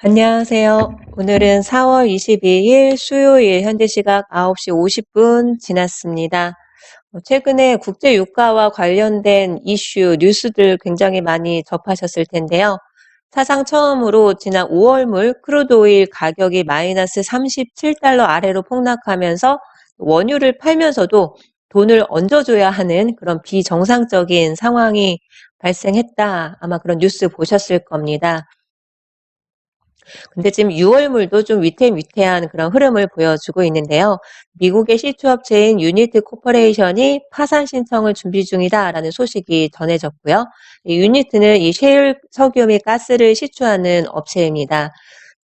안녕하세요. 오늘은 4월 22일 수요일 현재 시각 9시 50분 지났습니다. 어, 최근에 국제 유가와 관련된 이슈, 뉴스들 굉장히 많이 접하셨을 텐데요. 사상 처음으로 지난 5월물 크루드 오일 가격이 마이너스 37달러 아래로 폭락하면서 원유를 팔면서도 돈을 얹어줘야 하는 그런 비정상적인 상황이 발생했다. 아마 그런 뉴스 보셨을 겁니다. 근데 지금 6월물도 좀 위태위태한 그런 흐름을 보여주고 있는데요. 미국의 시추업체인 유니트 코퍼레이션이 파산 신청을 준비 중이다라는 소식이 전해졌고요. 이 유니트는 이 셰일 석유 및 가스를 시추하는 업체입니다.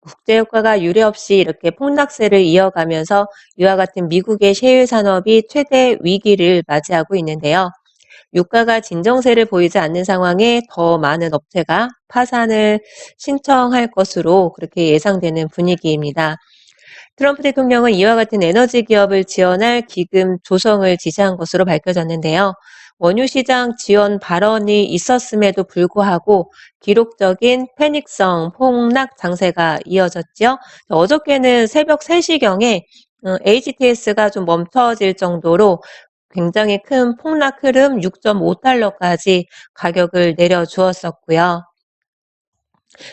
국제효과가 유례없이 이렇게 폭락세를 이어가면서 이와 같은 미국의 셰일 산업이 최대 위기를 맞이하고 있는데요. 유가가 진정세를 보이지 않는 상황에 더 많은 업체가 파산을 신청할 것으로 그렇게 예상되는 분위기입니다. 트럼프 대통령은 이와 같은 에너지 기업을 지원할 기금 조성을 지시한 것으로 밝혀졌는데요. 원유 시장 지원 발언이 있었음에도 불구하고 기록적인 패닉성 폭락 장세가 이어졌죠. 어저께는 새벽 3시경에 HTS가 좀 멈춰질 정도로 굉장히 큰 폭락 흐름 6.5달러까지 가격을 내려주었었고요.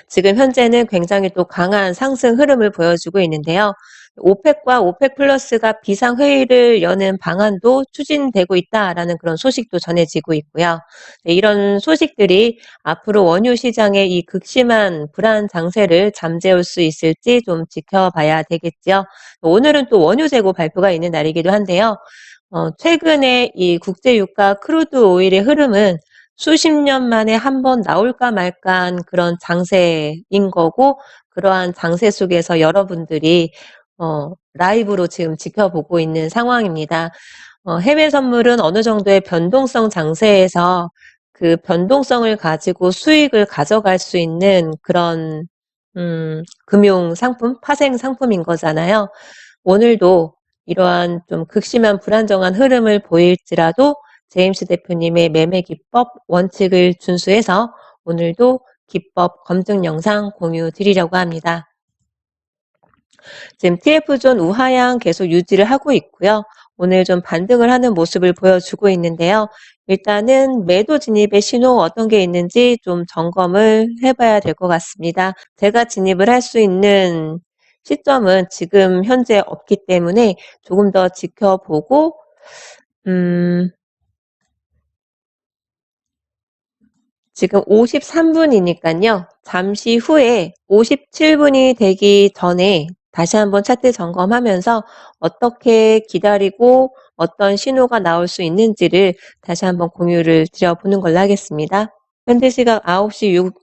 지금 현재는 굉장히 또 강한 상승 흐름을 보여주고 있는데요. 오펙과 오펙 플러스가 비상 회의를 여는 방안도 추진되고 있다라는 그런 소식도 전해지고 있고요. 네, 이런 소식들이 앞으로 원유 시장의 이 극심한 불안 장세를 잠재울 수 있을지 좀 지켜봐야 되겠죠. 오늘은 또 원유 재고 발표가 있는 날이기도 한데요. 어, 최근에 이 국제 유가 크루드 오일의 흐름은 수십 년 만에 한 번 나올까 말까한 그런 장세인 거고 그러한 장세 속에서 여러분들이 어, 라이브로 지금 지켜보고 있는 상황입니다. 어, 해외 선물은 어느 정도의 변동성 장세에서 그 변동성을 가지고 수익을 가져갈 수 있는 그런 음, 금융 상품, 파생 상품인 거잖아요. 오늘도 이러한 좀 극심한 불안정한 흐름을 보일지라도 제임스 대표님의 매매 기법 원칙을 준수해서 오늘도 기법 검증 영상 공유 드리려고 합니다. 지금 TF존 우하향 계속 유지를 하고 있고요. 오늘 좀 반등을 하는 모습을 보여주고 있는데요. 일단은 매도 진입의 신호 어떤 게 있는지 좀 점검을 해봐야 될 것 같습니다. 제가 진입을 할 수 있는 시점은 지금 현재 없기 때문에 조금 더 지켜보고 음, 지금 53분이니까요. 잠시 후에 57분이 되기 전에 다시 한번 차트 점검하면서 어떻게 기다리고 어떤 신호가 나올 수 있는지를 다시 한번 공유를 드려보는 걸로 하겠습니다. 현재 시각 9시 6,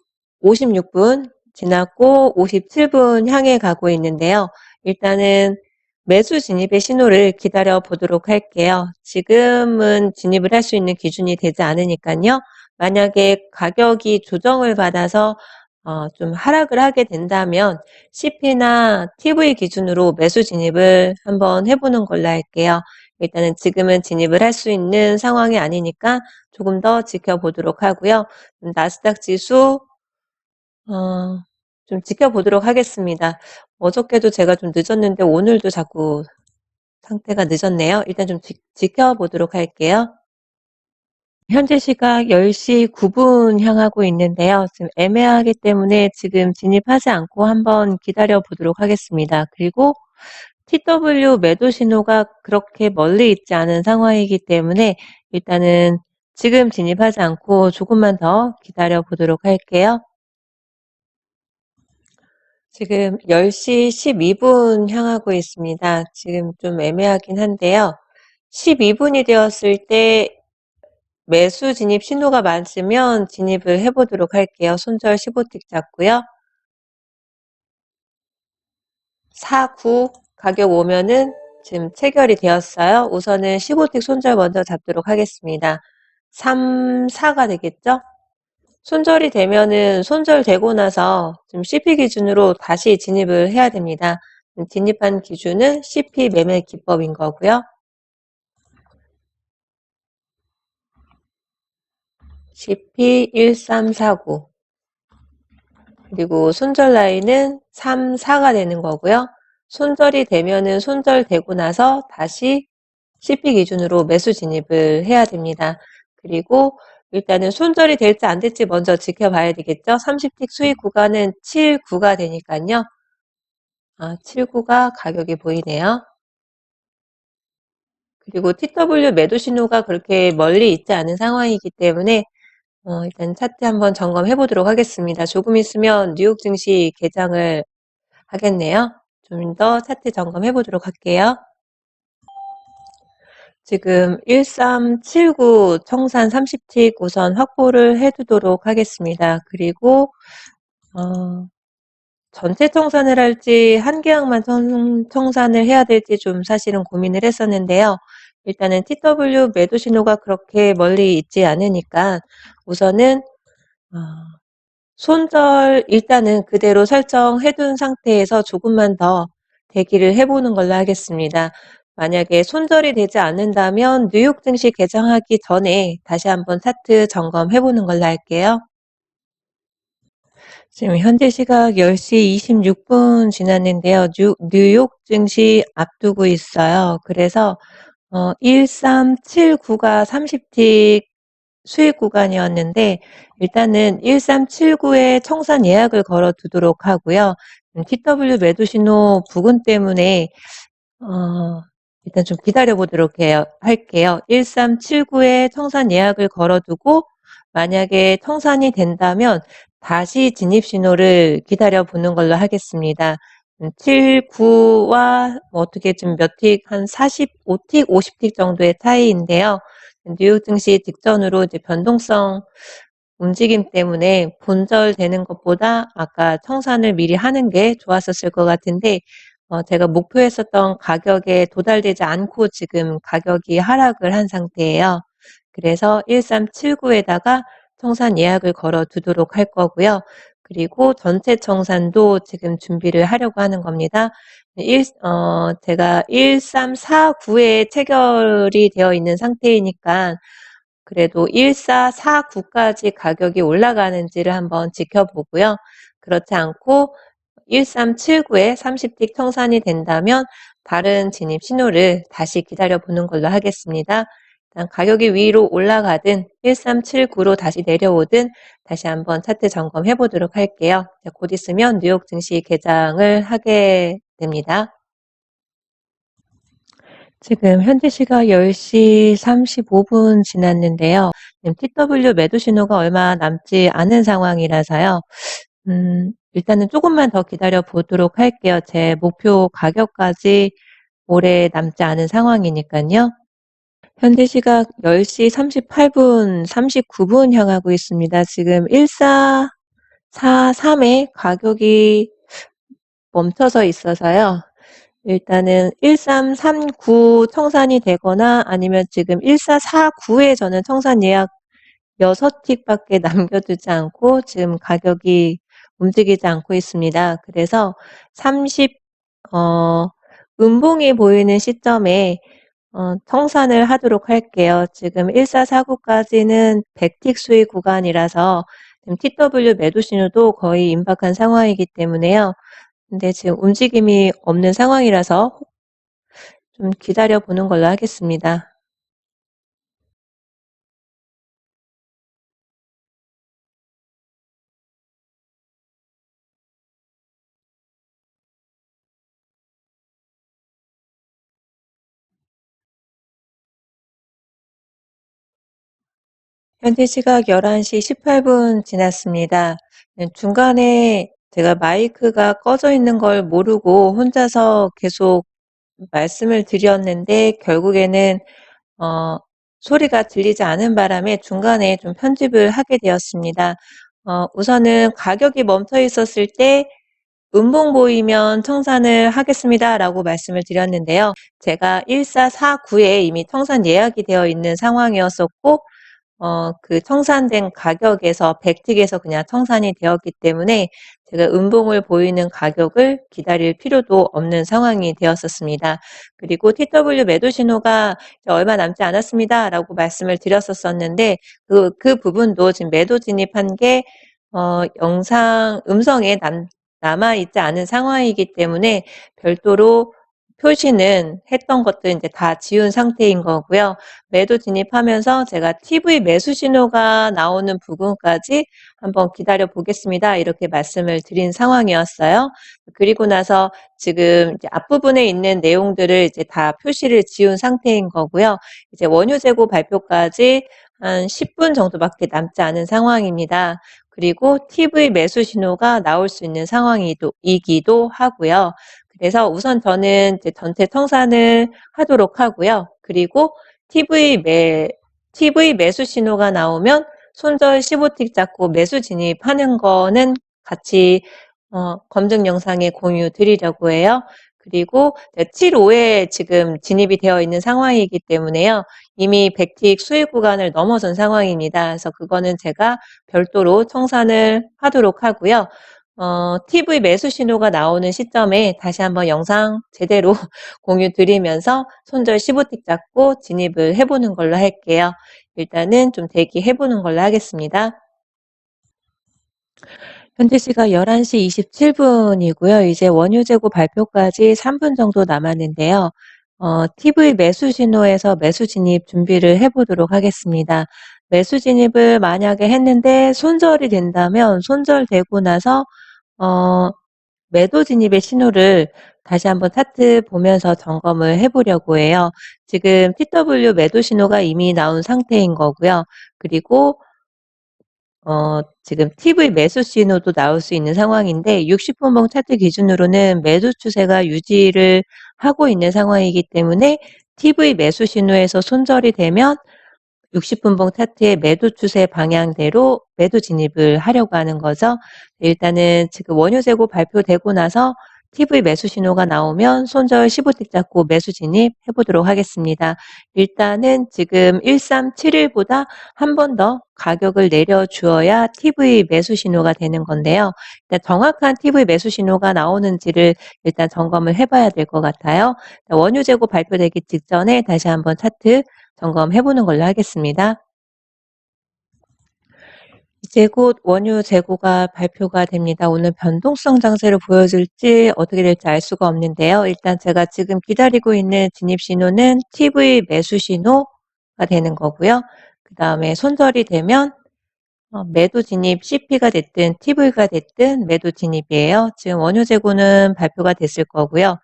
56분 지났고 57분 향해 가고 있는데요. 일단은 매수 진입의 신호를 기다려 보도록 할게요. 지금은 진입을 할 수 있는 기준이 되지 않으니까요. 만약에 가격이 조정을 받아서 어, 좀 하락을 하게 된다면 CP나 TV 기준으로 매수 진입을 한번 해보는 걸로 할게요. 일단은 지금은 진입을 할 수 있는 상황이 아니니까 조금 더 지켜보도록 하고요. 나스닥 지수 어, 좀 지켜보도록 하겠습니다. 어저께도 제가 좀 늦었는데 오늘도 자꾸 상태가 늦었네요. 일단 좀 지, 지켜보도록 할게요. 현재 시각 10시 9분 향하고 있는데요. 지금 애매하기 때문에 지금 진입하지 않고 한번 기다려 보도록 하겠습니다. 그리고 TW 매도 신호가 그렇게 멀리 있지 않은 상황이기 때문에 일단은 지금 진입하지 않고 조금만 더 기다려 보도록 할게요. 지금 10시 12분 향하고 있습니다. 지금 좀 애매하긴 한데요. 12분이 되었을 때 매수 진입 신호가 맞으면 진입을 해보도록 할게요. 손절 15틱 잡고요. 49 가격 오면은 지금 체결이 되었어요. 우선은 15틱 손절 먼저 잡도록 하겠습니다. 3, 4가 되겠죠? 손절이 되면은 손절되고 나서 지금 CP 기준으로 다시 진입을 해야 됩니다. 진입한 기준은 CP 매매 기법인 거고요. CP1349 그리고 손절 라인은 3, 4가 되는 거고요. 손절이 되면은 손절되고 나서 다시 CP 기준으로 매수 진입을 해야 됩니다. 그리고 일단은 손절이 될지 안 될지 먼저 지켜봐야 되겠죠. 30틱 수익 구간은 7, 9가 되니까요. 아, 7, 9가 가격이 보이네요. 그리고 TW 매도 신호가 그렇게 멀리 있지 않은 상황이기 때문에 어, 일단 차트 한번 점검해 보도록 하겠습니다. 조금 있으면 뉴욕 증시 개장을 하겠네요. 좀 더 차트 점검해 보도록 할게요. 지금 1379 청산 30틱 우선 확보를 해두도록 하겠습니다. 그리고 어, 전체 청산을 할지 한 계약만 청, 산을 해야 될지 좀 사실은 고민을 했었는데요. 일단은 TW 매도 신호가 그렇게 멀리 있지 않으니까 우선은 어, 손절 일단은 그대로 설정해둔 상태에서 조금만 더 대기를 해보는 걸로 하겠습니다. 만약에 손절이 되지 않는다면 뉴욕 증시 개장하기 전에 다시 한번 차트 점검해 보는 걸로 할게요. 지금 현재 시각 10시 26분 지났는데요. 뉴, 뉴욕 증시 앞두고 있어요. 그래서 어, 1379가 30틱 수익 구간이었는데 일단은 1379에 청산 예약을 걸어 두도록 하고요. TW 매도 신호 부근 때문에 어, 일단 좀 기다려 보도록 해요, 할게요. 1379에 청산 예약을 걸어두고 만약에 청산이 된다면 다시 진입 신호를 기다려 보는 걸로 하겠습니다. 7, 9와 뭐 어떻게 좀 몇 틱, 한 45틱, 50틱 정도의 차이인데요. 뉴욕 증시 직전으로 이제 변동성 움직임 때문에 본절되는 것보다 아까 청산을 미리 하는 게 좋았었을 것 같은데 어, 제가 목표했었던 가격에 도달되지 않고 지금 가격이 하락을 한 상태예요. 그래서 1379에다가 청산 예약을 걸어 두도록 할 거고요. 그리고 전체 청산도 지금 준비를 하려고 하는 겁니다. 1, 어, 제가 1349에 체결이 되어 있는 상태이니까 그래도 1449까지 가격이 올라가는지를 한번 지켜보고요. 그렇지 않고 1379에 30틱 청산이 된다면 다른 진입 신호를 다시 기다려 보는 걸로 하겠습니다. 일단 가격이 위로 올라가든 1379로 다시 내려오든 다시 한번 차트 점검해 보도록 할게요. 곧 있으면 뉴욕 증시 개장을 하게 됩니다. 지금 현재 시각 10시 35분 지났는데요. TW 매도 신호가 얼마 남지 않은 상황이라서요. 음, 일단은 조금만 더 기다려 보도록 할게요. 제 목표 가격까지 오래 남지 않은 상황이니까요. 현재 시각 10시 38분, 39분 향하고 있습니다. 지금 1443에 가격이 멈춰서 있어서요. 일단은 1339 청산이 되거나 아니면 지금 1449에 저는 청산 예약 6틱밖에 남겨두지 않고 지금 가격이 움직이지 않고 있습니다. 그래서 30, 어, 음봉이 보이는 시점에 어, 청산을 하도록 할게요. 지금 1449까지는 100틱 수익 구간이라서 TW 매도 신호도 거의 임박한 상황이기 때문에요. 근데 지금 움직임이 없는 상황이라서 좀 기다려 보는 걸로 하겠습니다. 현재 시각 11시 18분 지났습니다. 네, 중간에 제가 마이크가 꺼져 있는 걸 모르고 혼자서 계속 말씀을 드렸는데 결국에는 어, 소리가 들리지 않은 바람에 중간에 좀 편집을 하게 되었습니다. 어, 우선은 가격이 멈춰 있었을 때 음봉 보이면 청산을 하겠습니다 라고 말씀을 드렸는데요. 제가 1449에 이미 청산 예약이 되어 있는 상황이었었고 어, 그 청산된 가격에서 100틱에서 그냥 청산이 되었기 때문에 제가 음봉을 보이는 가격을 기다릴 필요도 없는 상황이 되었었습니다. 그리고 TW 매도 신호가 얼마 남지 않았습니다. 라고 말씀을 드렸었었는데 그, 그 부분도 지금 매도 진입한 게 어, 영상 음성에 남, 남아있지 않은 상황이기 때문에 별도로 표시는 했던 것들 이제 다 지운 상태인 거고요. 매도 진입하면서 제가 TV 매수 신호가 나오는 부분까지 한번 기다려 보겠습니다. 이렇게 말씀을 드린 상황이었어요. 그리고 나서 지금 앞부분에 있는 내용들을 이제 다 표시를 지운 상태인 거고요. 이제 원유 재고 발표까지 한 10분 정도밖에 남지 않은 상황입니다. 그리고 TV 매수 신호가 나올 수 있는 상황이기도 하고요. 그래서 우선 저는 전체 청산을 하도록 하고요. 그리고 TV 매, TV 매수 신호가 나오면 손절 15틱 잡고 매수 진입하는 거는 같이 어, 검증 영상에 공유 드리려고 해요. 그리고 7호에 지금 진입이 되어 있는 상황이기 때문에요. 이미 100틱 수익 구간을 넘어선 상황입니다. 그래서 그거는 제가 별도로 청산을 하도록 하고요. 어, TV 매수 신호가 나오는 시점에 다시 한번 영상 제대로 공유 드리면서 손절 15틱 잡고 진입을 해보는 걸로 할게요. 일단은 좀 대기해보는 걸로 하겠습니다. 현재 시각 11시 27분이고요. 이제 원유 재고 발표까지 3분 정도 남았는데요. 어, TV 매수 신호에서 매수 진입 준비를 해보도록 하겠습니다. 매수 진입을 만약에 했는데 손절이 된다면 손절되고 나서 어, 매도 진입의 신호를 다시 한번 차트 보면서 점검을 해 보려고 해요. 지금 TW 매도 신호가 이미 나온 상태인 거고요. 그리고 어, 지금 TV 매수 신호도 나올 수 있는 상황인데 60분봉 차트 기준으로는 매도 추세가 유지를 하고 있는 상황이기 때문에 TV 매수 신호에서 손절이 되면 60분봉 차트의 매도 추세 방향대로 매도 진입을 하려고 하는 거죠. 일단은 지금 원유 재고 발표되고 나서 TV 매수 신호가 나오면 손절 15틱 잡고 매수 진입 해보도록 하겠습니다. 일단은 지금 1371보다 한 번 더 가격을 내려주어야 TV 매수 신호가 되는 건데요. 일단 정확한 TV 매수 신호가 나오는지를 일단 점검을 해봐야 될 것 같아요. 원유 재고 발표되기 직전에 다시 한번 차트 점검해 보는 걸로 하겠습니다. 이제 곧 원유 재고가 발표가 됩니다. 오늘 변동성 장세를 보여줄지 어떻게 될지 알 수가 없는데요. 일단 제가 지금 기다리고 있는 진입 신호는 TV 매수 신호가 되는 거고요. 그 다음에 손절이 되면 어, 매도 진입 CP가 됐든 TV가 됐든 매도 진입이에요. 지금 원유 재고는 발표가 됐을 거고요.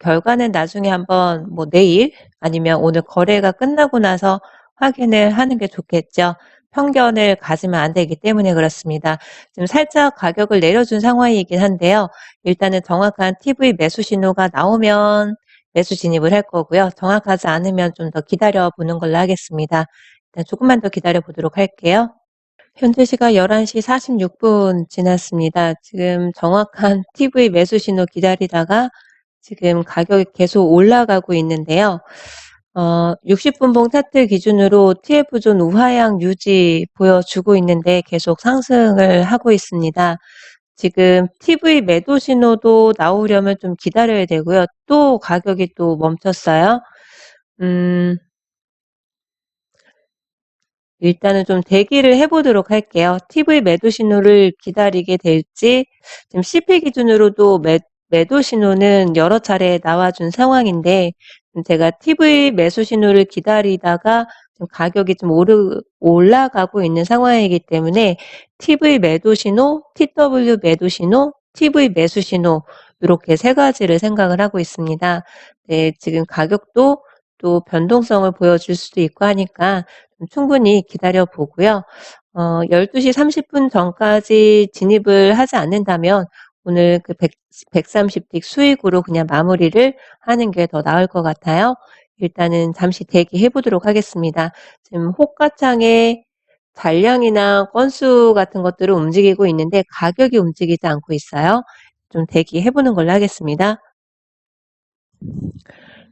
결과는 나중에 한번 뭐 내일 아니면 오늘 거래가 끝나고 나서 확인을 하는 게 좋겠죠. 편견을 가지면 안 되기 때문에 그렇습니다. 지금 살짝 가격을 내려준 상황이긴 한데요. 일단은 정확한 TV 매수 신호가 나오면 매수 진입을 할 거고요. 정확하지 않으면 좀 더 기다려 보는 걸로 하겠습니다. 일단 조금만 더 기다려 보도록 할게요. 현재 시각 11시 46분 지났습니다. 지금 정확한 TV 매수 신호 기다리다가 지금 가격이 계속 올라가고 있는데요. 어, 60분봉 차트 기준으로 TF존 우하향 유지 보여주고 있는데 계속 상승을 하고 있습니다. 지금 TV 매도 신호도 나오려면 좀 기다려야 되고요. 또 가격이 또 멈췄어요. 음, 일단은 좀 대기를 해보도록 할게요. TV 매도 신호를 기다리게 될지, 지금 CP 기준으로도 매, 매도 신호는 여러 차례 나와준 상황인데, 제가 TV 매수 신호를 기다리다가 좀 가격이 좀 오르, 올라가고 있는 상황이기 때문에 TV 매도 신호, TW 매도 신호, TV 매수 신호 이렇게 세 가지를 생각을 하고 있습니다. 네, 지금 가격도 또 변동성을 보여줄 수도 있고 하니까 충분히 기다려 보고요. 어, 12시 30분 전까지 진입을 하지 않는다면 오늘 그 100, 130틱 수익으로 그냥 마무리를 하는 게 더 나을 것 같아요. 일단은 잠시 대기해 보도록 하겠습니다. 지금 호가창에 잔량이나 건수 같은 것들을 움직이고 있는데 가격이 움직이지 않고 있어요. 좀 대기해 보는 걸로 하겠습니다.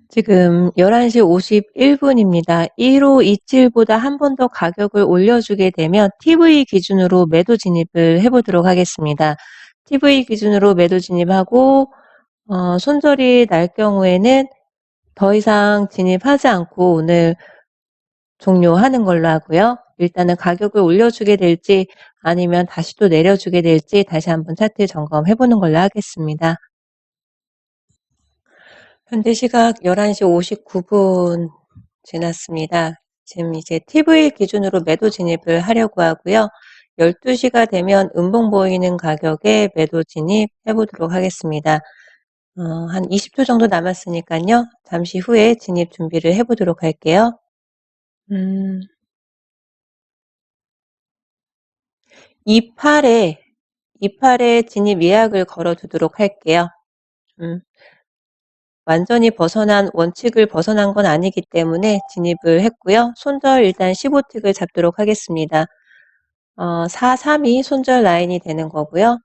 지금 11시 51분입니다. 1527보다 한 번 더 가격을 올려주게 되면 TV 기준으로 매도 진입을 해보도록 하겠습니다. TV 기준으로 매도 진입하고 어, 손절이 날 경우에는 더 이상 진입하지 않고 오늘 종료하는 걸로 하고요. 일단은 가격을 올려주게 될지 아니면 다시 또 내려주게 될지 다시 한번 차트 점검해 보는 걸로 하겠습니다. 현재 시각 11시 59분 지났습니다. 지금 이제 TV 기준으로 매도 진입을 하려고 하고요. 12시가 되면 음봉 보이는 가격에 매도 진입해 보도록 하겠습니다. 어, 한 20초 정도 남았으니까요. 잠시 후에 진입 준비를 해 보도록 할게요. 음, 28에 28에 진입 예약을 걸어 두도록 할게요. 음, 완전히 벗어난 원칙을 벗어난 건 아니기 때문에 진입을 했고요. 손절 일단 15틱을 잡도록 하겠습니다. 어, 432 손절 라인이 되는 거고요.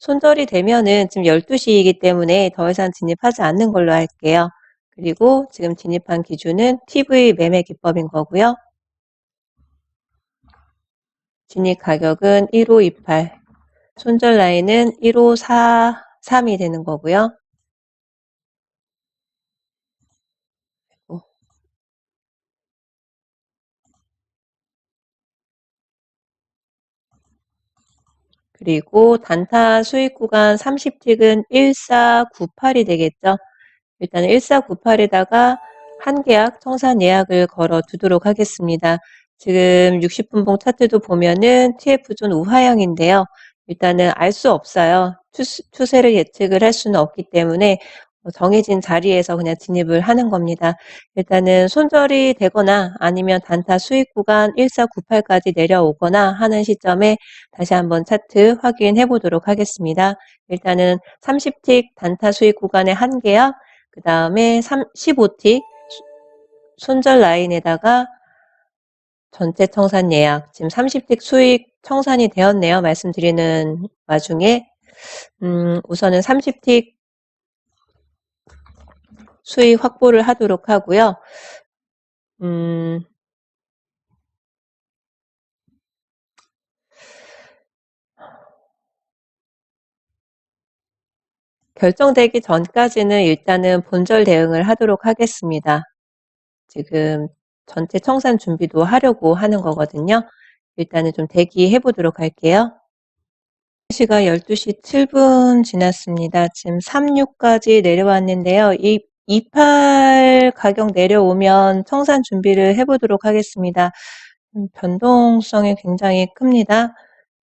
손절이 되면은 지금 12시이기 때문에 더 이상 진입하지 않는 걸로 할게요. 그리고 지금 진입한 기준은 TV 매매 기법인 거고요. 진입 가격은 1528, 손절 라인은 1543이 되는 거고요. 그리고 단타 수익 구간 30틱은 1498이 되겠죠. 일단 1498에다가 한 계약 청산 예약을 걸어 두도록 하겠습니다. 지금 60분봉 차트도 보면은 TF존 우하형인데요. 일단은 알 수 없어요. 추세를 예측을 할 수는 없기 때문에 뭐 정해진 자리에서 그냥 진입을 하는 겁니다. 일단은 손절이 되거나 아니면 단타 수익 구간 1498까지 내려오거나 하는 시점에 다시 한번 차트 확인해 보도록 하겠습니다. 일단은 30틱 단타 수익 구간의 한 개야, 그 다음에 15틱 손절 라인에다가 전체 청산 예약, 지금 30틱 수익 청산이 되었네요. 말씀드리는 와중에, 음, 우선은 30틱 수익 확보를 하도록 하고요. 음, 결정되기 전까지는 일단은 본절 대응을 하도록 하겠습니다. 지금 전체 청산 준비도 하려고 하는 거거든요. 일단은 좀 대기해 보도록 할게요. 시가 12시 7분 지났습니다. 지금 36까지 내려왔는데요. 이 28 가격 내려오면 청산 준비를 해보도록 하겠습니다. 음, 변동성이 굉장히 큽니다.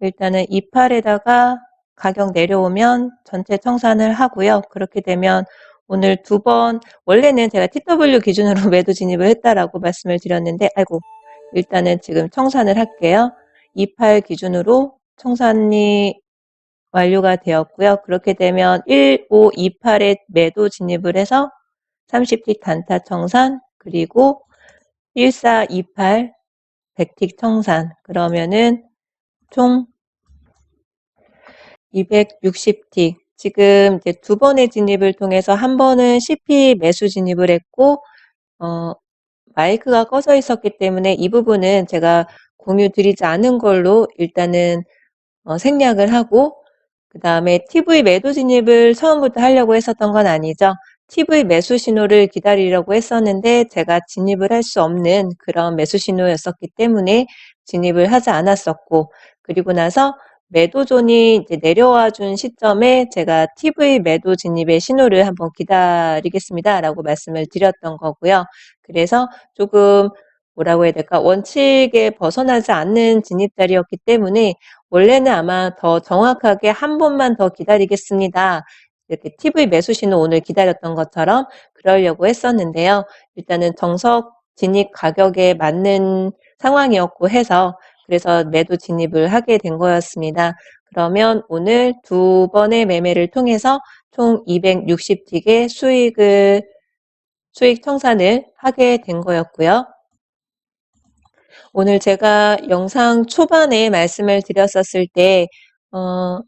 일단은 28에다가 가격 내려오면 전체 청산을 하고요. 그렇게 되면 오늘 두 번, 원래는 제가 TW 기준으로 매도 진입을 했다라고 말씀을 드렸는데, 아이고, 일단은 지금 청산을 할게요. 28 기준으로 청산이 완료가 되었고요. 그렇게 되면 1528에 매도 진입을 해서 30틱 단타 청산 그리고 1428 100틱 청산 그러면은 총 260틱 지금 이제 두 번의 진입을 통해서 한 번은 CP 매수 진입을 했고 어 마이크가 꺼져 있었기 때문에 이 부분은 제가 공유 드리지 않은 걸로 일단은 어 생략을 하고 그 다음에 TV 매도 진입을 처음부터 하려고 했었던 건 아니죠. TV 매수 신호를 기다리려고 했었는데 제가 진입을 할 수 없는 그런 매수 신호였었기 때문에 진입을 하지 않았었고 그리고 나서 매도존이 내려와 준 시점에 제가 TV 매도 진입의 신호를 한번 기다리겠습니다. 라고 말씀을 드렸던 거고요. 그래서 조금 뭐라고 해야 될까 원칙에 벗어나지 않는 진입 자리였기 때문에 원래는 아마 더 정확하게 한 번만 더 기다리겠습니다. 이렇게 TV 매수 신호 오늘 기다렸던 것처럼 그러려고 했었는데요. 일단은 정석 진입 가격에 맞는 상황이었고 해서 그래서 매도 진입을 하게 된 거였습니다. 그러면 오늘 두 번의 매매를 통해서 총 260틱의 수익을 수익 청산을 하게 된 거였고요. 오늘 제가 영상 초반에 말씀을 드렸었을 때 어,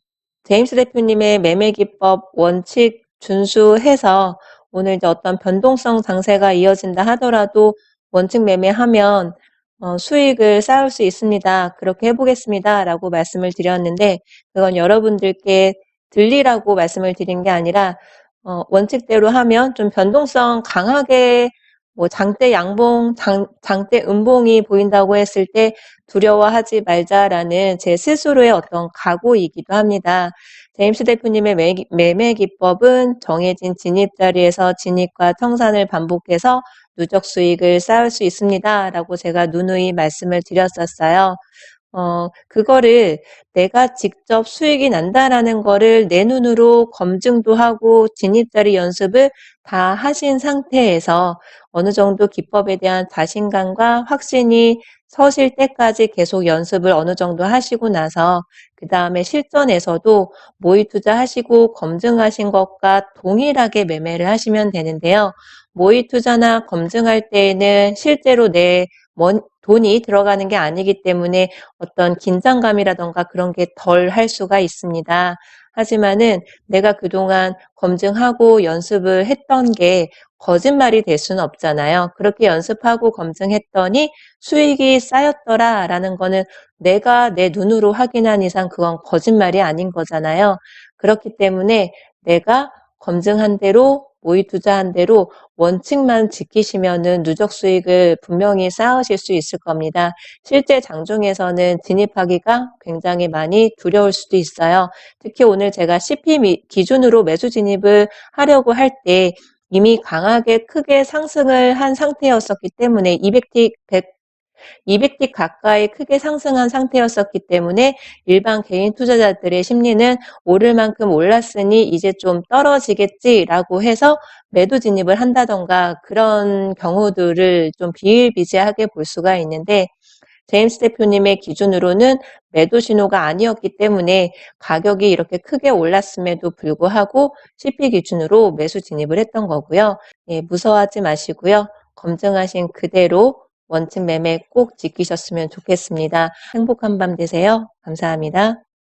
제임스 대표님의 매매 기법 원칙 준수해서 오늘 이제 어떤 변동성 장세가 이어진다 하더라도 원칙 매매하면 어, 수익을 쌓을 수 있습니다. 그렇게 해보겠습니다. 라고 말씀을 드렸는데 그건 여러분들께 들리라고 말씀을 드린 게 아니라 어, 원칙대로 하면 좀 변동성 강하게 뭐 장대 양봉, 장, 장대 음봉이 보인다고 했을 때 두려워하지 말자라는 제 스스로의 어떤 각오이기도 합니다. 제임스 대표님의 매, 매매 기법은 정해진 진입 자리에서 진입과 청산을 반복해서 누적 수익을 쌓을 수 있습니다. 라고 제가 누누이 말씀을 드렸었어요. 어, 그거를 내가 직접 수익이 난다라는 거를 내 눈으로 검증도 하고 진입자리 연습을 다 하신 상태에서 어느 정도 기법에 대한 자신감과 확신이 서실 때까지 계속 연습을 어느 정도 하시고 나서 그 다음에 실전에서도 모의 투자하시고 검증하신 것과 동일하게 매매를 하시면 되는데요. 모의 투자나 검증할 때에는 실제로 내 돈이 들어가는 게 아니기 때문에 어떤 긴장감이라던가 그런 게 덜 할 수가 있습니다. 하지만은 내가 그동안 검증하고 연습을 했던 게 거짓말이 될 수는 없잖아요. 그렇게 연습하고 검증했더니 수익이 쌓였더라 라는 거는 내가 내 눈으로 확인한 이상 그건 거짓말이 아닌 거잖아요. 그렇기 때문에 내가 검증한 대로 모의 투자한 대로 원칙만 지키시면은 누적 수익을 분명히 쌓으실 수 있을 겁니다. 실제 장중에서는 진입하기가 굉장히 많이 두려울 수도 있어요. 특히 오늘 제가 CP 기준으로 매수 진입을 하려고 할때 이미 강하게 크게 상승을 한 상태였었기 때문에 200틱 100 200틱 가까이 크게 상승한 상태였었기 때문에 일반 개인 투자자들의 심리는 오를 만큼 올랐으니 이제 좀 떨어지겠지라고 해서 매도 진입을 한다던가 그런 경우들을 좀 비일비재하게 볼 수가 있는데 제임스 대표님의 기준으로는 매도 신호가 아니었기 때문에 가격이 이렇게 크게 올랐음에도 불구하고 CP 기준으로 매수 진입을 했던 거고요. 예, 무서워하지 마시고요. 검증하신 그대로 원칙 매매 꼭 지키셨으면 좋겠습니다. 행복한 밤 되세요. 감사합니다.